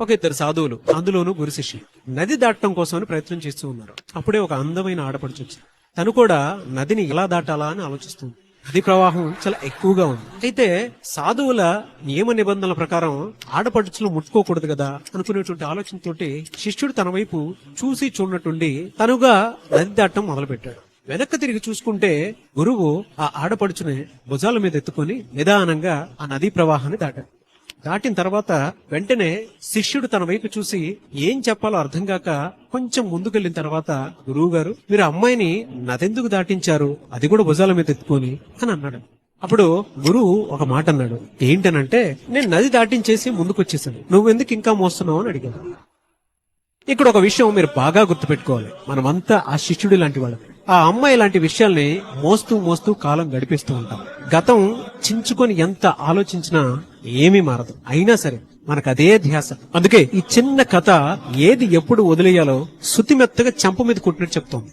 ఒక ఇద్దరు సాధువులు అందులోనూ గురు శిష్యులు. నది దాటడం కోసమని ప్రయత్నం చేస్తూ ఉన్నారు. అప్పుడే ఒక అందమైన ఆడపడుచు వచ్చింది. తను కూడా నదిని ఎలా దాటాలా అని ఆలోచిస్తుంది. నది ప్రవాహం చాలా ఎక్కువగా ఉంది. అయితే సాధువుల నియమ నిబంధనల ప్రకారం ఆడపడుచులు ముట్టుకోకూడదు కదా అనుకునేటువంటి ఆలోచనతోటి శిష్యుడు తన వైపు చూసి చూడనట్టుండి తనుగా నది దాటం మొదలుపెట్టాడు. వెనక్కి తిరిగి చూసుకుంటే గురువు ఆ ఆడపడుచుని భుజాల మీద ఎత్తుకొని నిదానంగా ఆ నదీ ప్రవాహాన్ని దాటాడు. దాటిన తర్వాత వెంటనే శిష్యుడు తన వైపు చూసి ఏం చెప్పాలో అర్థం కాక కొంచెం ముందుకెళ్ళిన తర్వాత గురువు గారు మీరు అమ్మాయిని నదెందుకు దాటించారు? అది కూడా భుజాల మీద ఎత్తుకొని అని అన్నాడు. అప్పుడు గురువు ఒక మాట అన్నాడు. ఏంటనంటే నేను నది దాటించేసి ముందుకు వచ్చేసాను నువ్వెందుకు ఇంకా మోస్తున్నావు? అని అడిగాను ఇక్కడ ఒక విషయం మీరు బాగా గుర్తుపెట్టుకోవాలి. మనమంతా ఆ శిష్యుడు లాంటి వాళ్ళం. ఆ అమ్మాయి లాంటి విషయాల్ని మోస్తూ మోస్తూ కాలం గడిపిస్తూ ఉంటాం. గతం చించుకొని ఎంత ఆలోచించినా ఏమీ మారదు. అయినా సరే మనకు అదే ధ్యాస. అందుకే ఈ చిన్న కథ ఏది ఎప్పుడు వదిలేయాలో శుతిమెత్తగా చెంప మీద కొట్టినట్టు చెప్తోంది.